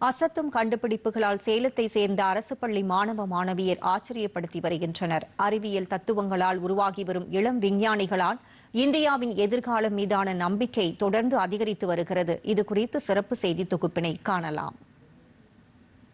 அசத்தும் கண்டுபிடிப்புகளால் சேலத்தை சேர்ந்த அரசு பள்ளி மாணவ மாணவியர் ஆச்சரியப்படுத்தி வருகின்றனர். அறிவியல் தத்துவங்களால் உருவாகி வரும் இளம் விஞ்ஞானிகளால் இந்தியாவின் எதிர்காலம் மீதான நம்பிக்கை தொடர்ந்து அதிகரித்து வருகிறது. இது குறித்து சிறப்பு செய்தி தொகுப்பினை காணலாம்.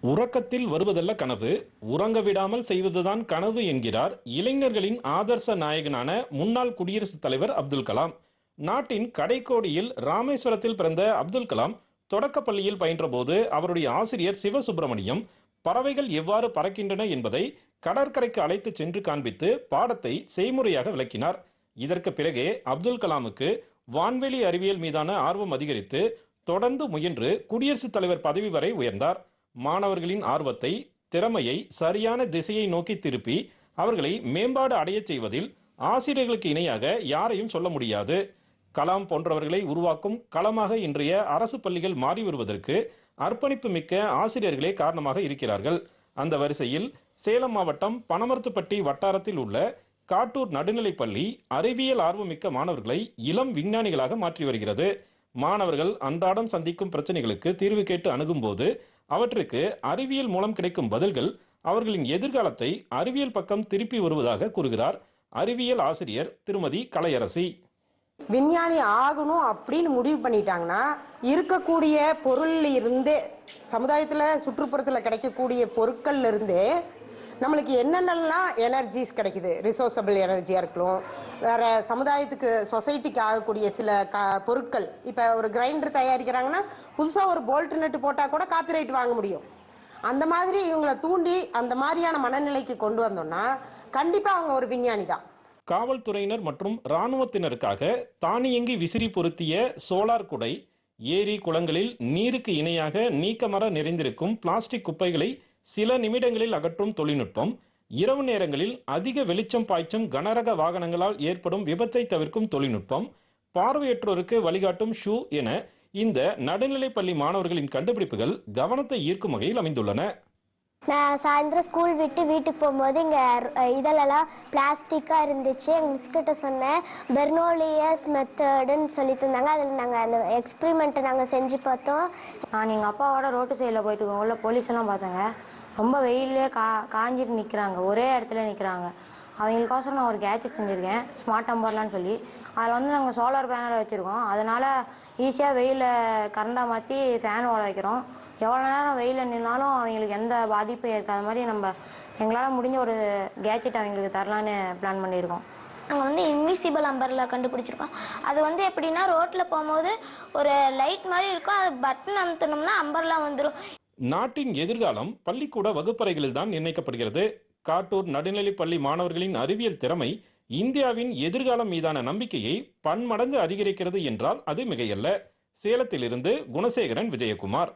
உறக்கத்தில் வருவதல்ல கனவு உறங்க விடாமல் செய்வதுதான் கனவு என்கிறார் இளைஞர்களின் ஆதர்ச நாயகனான முன்னாள் குடியரசுத் தலைவர் அப்துல் கலாம். நாட்டின் கடைக்கோடியில் ராமேஸ்வரத்தில் பிறந்த அப்துல் கலாம் தொடக்கப் பள்ளியில் பயின்றபோது அவருடைய ஆசிரியர் சிவசுப்பிரமணியம் பறவைகள் எவ்வாறு பறக்கின்றன என்பதை கடற்கரைக்கு அழைத்து சென்று காண்பித்து பாடத்தை செய்முறையாக விளக்கினார். இதற்கு பிறகே அப்துல் கலாமுக்கு வான்வெளி அறிவியல் மீதான ஆர்வம் அதிகரித்து தொடர்ந்து முயன்று குடியரசுத் தலைவர் பதவி வரை உயர்ந்தார். மாணவர்களின் ஆர்வத்தை திறமையை சரியான திசையை நோக்கி திருப்பி அவர்களை மேம்பாடு அடையச் செய்வதில் ஆசிரியர்களுக்கு இணையாக யாரையும் சொல்ல முடியாது. கலாம் போன்றவர்களை உருவாக்கும் களமாக இன்றைய அரசு பள்ளிகள் மாறி வருவதற்கு அர்ப்பணிப்பு மிக்க ஆசிரியர்களே காரணமாக இருக்கிறார்கள். அந்த வரிசையில் சேலம் மாவட்டம் பனமரத்துப்பட்டி வட்டாரத்தில் உள்ள காட்டூர் நடுநிலைப் பள்ளி அறிவியல் ஆர்வமிக்க மாணவர்களை இளம் விஞ்ஞானிகளாக மாற்றி வருகிறது. மாணவர்கள் அன்றாடம் சந்திக்கும் பிரச்சனைகளுக்கு தீர்வு கேட்டு அணுகும்போது அவற்றுக்கு அறிவியல் மூலம் கிடைக்கும் பதில்கள் அவர்களின் எதிர்காலத்தை அறிவியல் பக்கம் திருப்பி வருவதாக கூறுகிறார் அறிவியல் ஆசிரியர் திருமதி கலையரசி. விஞ்ஞானி ஆகணும் அப்படின்னு முடிவு பண்ணிட்டாங்கன்னா இருக்கக்கூடிய பொருள் இருந்தே சமுதாயத்தில் சுற்றுப்புறத்தில் கிடைக்கக்கூடிய பொருட்கள்ல இருந்தே நம்மளுக்கு என்னென்னலாம் எனர்ஜிஸ் கிடைக்குது? ரிசோர்ஸபிள் எனர்ஜியாக இருக்கலாம். வேற சமுதாயத்துக்கு சொசைட்டிக்கு ஆகக்கூடிய சில க பொருட்கள். இப்போ ஒரு கிரைண்டர் தயாரிக்கிறாங்கன்னா புதுசாக ஒரு போல்ட் நட்டு போட்டால் கூட காப்பிரைட் வாங்க முடியும். அந்த மாதிரி இவங்களை தூண்டி அந்த மாதிரியான மனநிலைக்கு கொண்டு வந்தோம்னா கண்டிப்பாக அவங்க ஒரு விஞ்ஞானி தான் காவல்துறையினர் மற்றும் இராணுவத்தினருக்காக தானியங்கி விசிறி பொருத்திய சோலார் குடை ஏரி குளங்களில் நீருக்கு இணையாக நீக்கமர நிறைந்திருக்கும் பிளாஸ்டிக் குப்பைகளை சில நிமிடங்களில் அகற்றும் தொழில்நுட்பம். இரவு நேரங்களில் அதிக வெளிச்சம் பாய்ச்சும் கனரக வாகனங்களால் ஏற்படும் விபத்தை தவிர்க்கும் தொழில்நுட்பம். பார்வையற்றோருக்கு வழிகாட்டும் ஷூ என இந்த நடுநிலைப்பள்ளி மாணவர்களின் கண்டுபிடிப்புகள் கவனத்தை ஈர்க்கும் வகையில் அமைந்துள்ளன. நான் சாயந்தரம் ஸ்கூல் விட்டு வீட்டுக்கு போகும்போது இங்கே இதெல்லாம் பிளாஸ்டிக்காக இருந்துச்சு. எங்கள் மிஸ்கிட்ட சொன்னேன். பெர்னோலியஸ் மெத்தடுன்னு சொல்லி தந்தாங்க அதில் நாங்கள் அந்த எக்ஸ்பிரிமெண்ட்டை நாங்கள் செஞ்சு பார்த்தோம். நான் எங்கள் அப்பாவோட ரோட்டு சைடில் போயிட்டு இருக்கோம் உள்ள போலீஸ் எல்லாம் பார்த்தேங்க. ரொம்ப வெயிலே கா காஞ்சிட்டு நிற்கிறாங்க ஒரே இடத்துல நிற்கிறாங்க அவங்களுக்கோசரம் நான் ஒரு கேட்ஜெட் செஞ்சுருக்கேன். ஸ்மார்ட் டம்பர்லான்னு சொல்லி. அதில் வந்து நாங்கள் சோலார் பேனல் வச்சுருக்கோம். அதனால் ஈஸியாக வெயிலில் கரண்டாக மாற்றி ஃபேன் ஓட வைக்கிறோம். எவ்வளோ நேரம் வெயிலில் நின்னாலும் அவங்களுக்கு எந்த பாதிப்பும் இருக்காத மாதிரி நம்ம எங்களால் முடிஞ்ச ஒரு கேட்ஜெட் அவங்களுக்கு தரலான்னு பிளான் பண்ணியிருக்கோம். நாங்கள் வந்து இன்விசிபிள் அம்பர்லா கண்டுபிடிச்சிருக்கோம். அது வந்து எப்படின்னா ரோட்டில் போகும்போது ஒரு லைட் மாதிரி இருக்கும். அது பட்டன் அமுத்தினோம்னா அம்பர்லா வந்துடும் நாட்டின் எதிர்காலம் பள்ளிக்கூட வகுப்பறைகளில் தான் நிர்ணயிக்கப்படுகிறது. காட்டூர் நடுநிலைப்பள்ளி மாணவர்களின் அறிவியல் திறமை இந்தியாவின் எதிர்காலம் மீதான நம்பிக்கையை பன்மடங்கு அதிகரிக்கிறது என்றால் அது மிகையல்ல. சேலத்திலிருந்து குணசேகரன் விஜயகுமார்.